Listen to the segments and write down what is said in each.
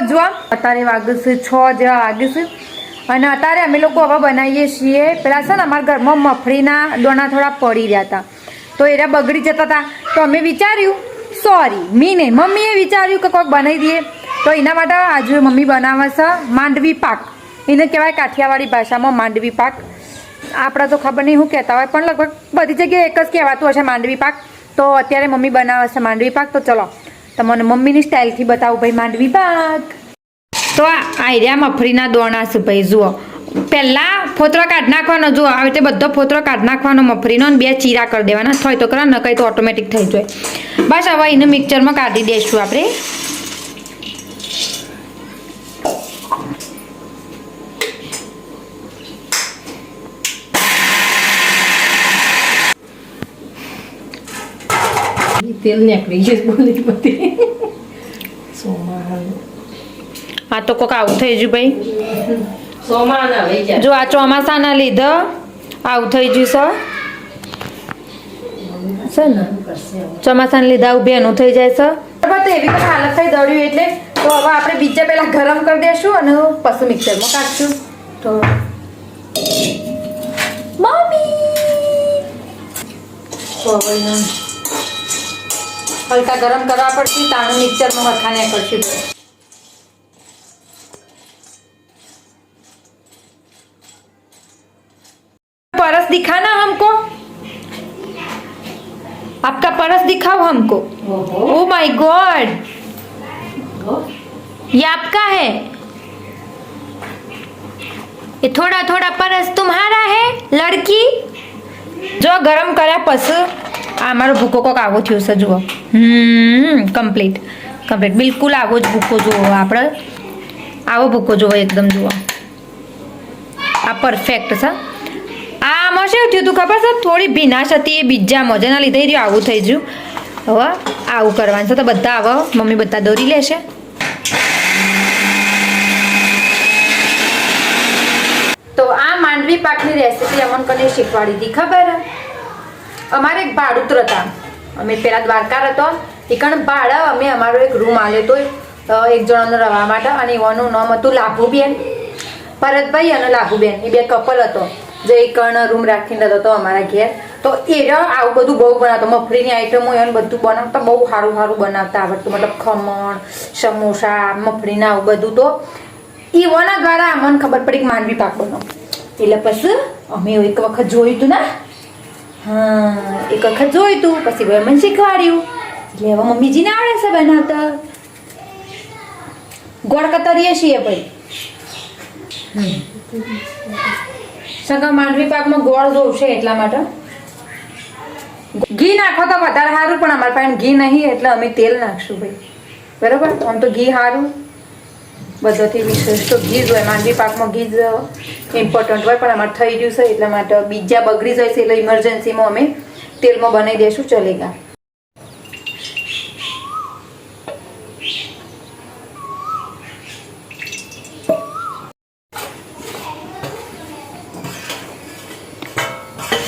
જો અત્યારે વાગ્યું છે જેવા વાગ્યું છે અને અત્યારે અમે લોકો હવે બનાવીએ છીએ. પેલા છે ને, અમારા ઘરમાં મફળીના દોણા થોડા પડી રહ્યા હતા. તો એરા બગડી જતા હતા. તો અમે વિચાર્યું, સોરી, મીને, મમ્મીએ વિચાર્યું કે કોઈક બનાવી દઈએ. તો એના માટે આજે મમ્મી બનાવે છે માંડવી પાક. એને કહેવાય કાઠિયાવાડી ભાષામાં માંડવી પાક. આપણે તો ખબર નહીં શું કહેતા હોય, પણ લગભગ બધી જગ્યાએ એક જ કહેવાતું હશે માંડવી પાક. તો અત્યારે મમ્મી બનાવે છે માંડવી પાક. તો ચલો તમને મમ્મીની સ્ટાઇલથી બતાવું ભાઈ માંડવી પાક તો આ આઈડિયા મફરીના દોણા છે ભાઈ, જુઓ. પહેલાં ફોતરો કાઢ નાખવાનો, જુઓ, આવી રીતે બધો ફોતરો કાઢ નાખવાનો મફરીનો અને બે ચીરા કરી દેવાના. થોય તો કરા ન કંઈ તો ઓટોમેટિક થઈ જાય. બસ હવે એને મિક્સરમાં કાઢી દઈશું આપણે. તેલ નીકળી ગયું બોલી બધી આ તો કોક આવું થઈ ગયું ભાઈ. જો આ ચોમાસાના લીધે આવું થઈ ગયું સર છે. ને ચોમાસાને લીધે આવું બેનું થઈ જાય સર બરાબર તો એવી પણ હાલત થઈ દળ્યું એટલે તો હવે આપણે બીજા પહેલાં ગરમ કરી દઈશું અને પછી મિક્સરમાં કાઢશું. તો મમ્મી! તો હવે એને હલકા ગરમ કરવા પડશે તાણું મિક્સરમાં વખાને કરશું परस दिखाना हमको आपका परस दिखाओ हमको ઓહો ओ माय गॉड ये आपका है ये थोड़ा थोड़ा परस तुम्हारा है लड़की જો ગરમ કર્યા પછી આ મારો ભૂકો કોક આવો થયો છે, જુઓ. હમ કમ્પ્લીટ કમ્પ્લીટ બિલકુલ આવો જ ભૂકો જુઓ આપણે. આવો ભૂકો જુઓ એકદમ, જુઓ. આ પરફેક્ટ છે. આમાં શું થયું તું ખબર છે? થોડી ભીનાશ હતી એ બીજામાં જેના લીધે રહ્યું, આવું થઈ ગયું. હવે આવું કરવાનું છે તો બધા હવે મમ્મી બધા દોરી લેશે. તો આ માંડવી પાકની રેસીપી અમન કને શીખવાડી હતી ખબર? અમારે એક ભાડુતર હતા અમે પેલા દ્વારકા હતો એકણ કણ ભાડા અમે અમારો એક રૂમ આલ્યો તો અ, એક જણાનો રહેવા માટે અને એવાનું નામ હતું લાભુબેન. ભરતભાઈ અને લાભુબેન એ બે કપલ હતો. જે એકણ રૂમ રાખીને રહેતો હતો અમારા ઘેર. તો એ આવું બધું બહુ બનાવતો. મફળીની આઈટમો એને બધું બનાવતા બહુ સારું સારું બનાવતા. આવડતું મતલબ ખમણ સમોસા મફળીના આવું બધું તો. ઈવોના દ્વારા મને ખબર પડી કે માંડવી પાક બનો એટલે પછી અમે એક વખત જોયું હતું ને હા, એક વખત જોયું તું, પછી ભાઈ મને શીખવાડ્યું. એટલે હવે મમ્મીજીને આવડે છે બનાવતા. ગોળ કતરીએ છીએ ભાઈ. સગા માંડવી પાકમાં ગોળ જોશે એટલા માટે. ઘી નાખો તો વધારે સારું, પણ અમારા પાસે ઘી નહીં, એટલે અમે તેલ નાખશું ભાઈ. બરાબર? આમ તો ઘી સારું. બધાથી વિશેષ તો ઘી હોય માંડવી પાકમાં ઘી ઇમ્પોર્ટન્ટ હોય, પણ અમારે થઈ ગયું છે, એટલા માટે બીજા બગડી જાય છે, એટલે ઇમરજન્સીમાં અમે તેલમાં બનાવી દઈશું ચલેગા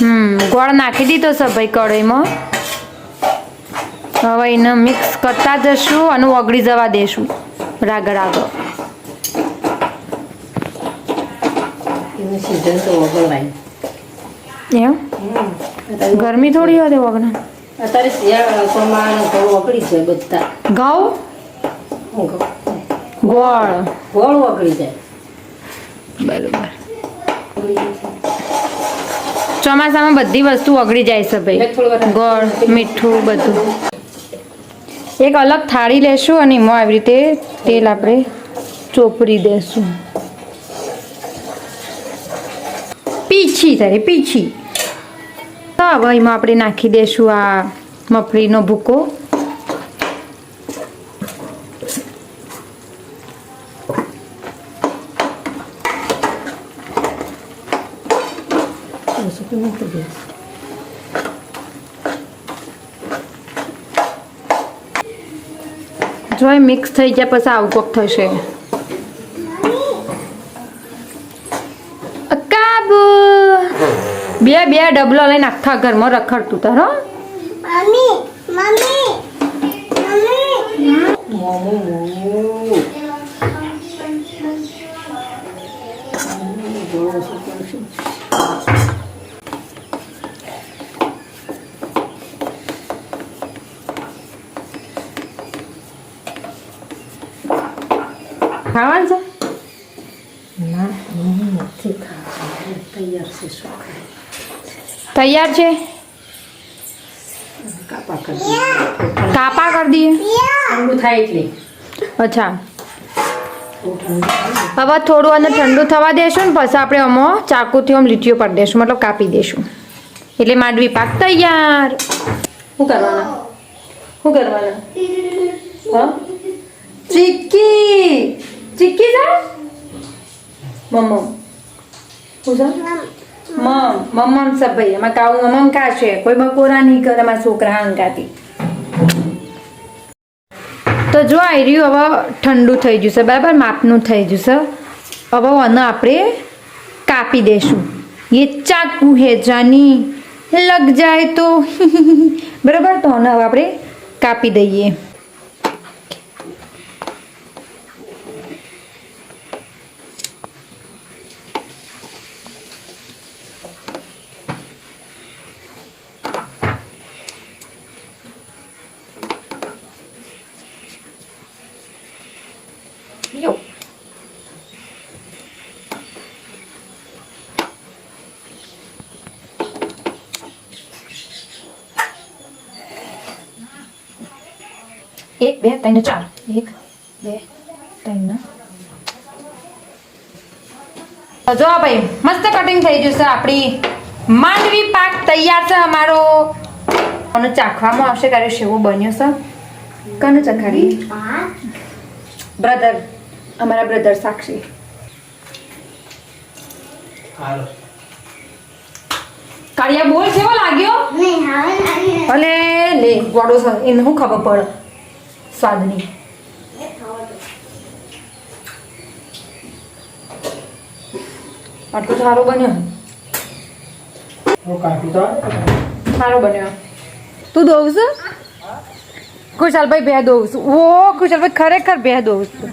હમ, ગોળ નાખી દીધો છે ભાઈ કઢાઈમાં. હવે એને મિક્સ કરતા જશું અને ઓગળી જવા દેશું, રાગડ આગળ. સીઝન તો એમ ગરમી થોડી હતી વગણ અત્યારે શિયાળા સોમાન ઘઉં ઓગળી જાય બધા. ઘઉં. ગોળ. ગોળ ઓગળી જાય. બરોબર. ચોમાસામાં બધી વસ્તુ ઓગળી જાય છે ભાઈ. ગોળ મીઠું બધું. એક અલગ થાળી લેશું અને એમાં આવી રીતે તેલ આપણે ચોપડી દેશું. પીછી થાય પીછી. તો હવે એમાં આપણે નાખી દઈશું આ મફળીનો ભૂકો. જો મિક્સ થઈ જાય પછી આવું કોક થશે. બે બે ડબલો લઈને આખા ઘરમાં રખડતું તારો મમ્મી મમ્મી ખાવાનું છે? ના નથી ખાવાનું તૈયાર છે શું તૈયાર છે? કાપા કરી દઈએ. અચ્છા. હવે થોડું અને ઠંડુ થવા દેશું ને પછી આપણે અમો ચાકુથી આમ લીટીઓ પાડી દઈશું મતલબ કાપી દઈશું એટલે માંડવી પાક તૈયાર. શું કરવાના? શું કરવાના? ચીક્કી. ચીક્કી જા મમ્મ. શું છે મમ સબ ભાઈ એમાં કાવું મમ્મમ કાશે કોઈ બકોરા નહીં કરે એમાં છોકરા હંકાતી તો જો આવી રહ્યું, હવે ઠંડુ થઈ જશે બરાબર, માપનું થઈ જશે હવે આને આપણે કાપી દેશું. એ ચાકુ હે જાની, લગ જાય તો. બરાબર, તો આને હવે આપણે કાપી દઈએ. એક બે ત્રણ ચાર. એક બે ત્રણ જો ભાઈ મસ્ત કટિંગ થઈ જશે આપણી. માંડવી પાક તૈયાર છે અમારો. અને ચાખવામાં આવશે ત્યારે શેવો બન્યો છે. કનું ચખાડી? બ્રધર. અમારા બ્રધર સાક્ષી. કાળિયા બોલ કેવો લાગ્યો? અને લે ગોડો છે. એને શું ખબર પડે? સ્વાદની આટલો સારો બન્યો. સારો બન્યો. તું દોઉં છું? ખુશાલભાઈ બે દોઉં છું. ઓ ખુશાલભાઈ ખરેખર બે દોઉં છું.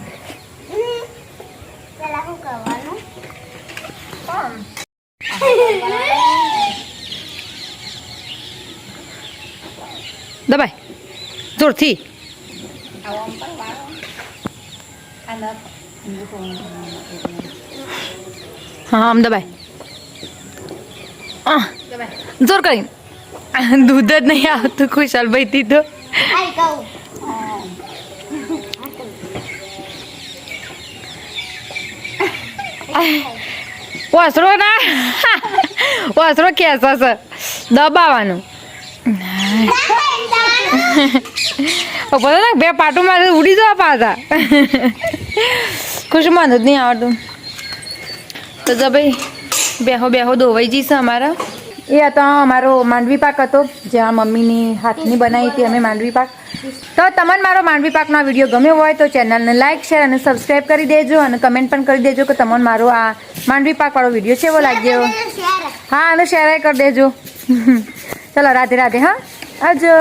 દબાઈ જોરથી. હા આમ દબાઈ જોર કરીને દૂધ જ નહીં આવતું ખુશાલભાઈ થી તો વસ્ત્રો ના વસ્ત્રો ખેંચો છે દબાવવાનું બધા ને બે પાટું મારે ઉડી જવા પાતા ખુશ મને જ નહીં આવડતું. તો જો ભાઈ બેહો બેહો દોવાઈ જઈશે અમારા. એ હતો અમારો માંડવી પાક હતો જ્યાં મમ્મીની હાથની બનાવી હતી અમે માંડવી પાક. તો તમને મારો માંડવી પાકનો આ વીડિયો ગમ્યો હોય તો ચેનલને લાઇક શેર અને સબસ્ક્રાઈબ કરી દેજો અને કમેન્ટ પણ કરી દેજો કે તમને મારો આ માંડવી પાકવાળો વીડિયો કેવો લાગ્યો. હા અને શેર. કરી દેજો. ચલો રાધે રાધે હા? આજો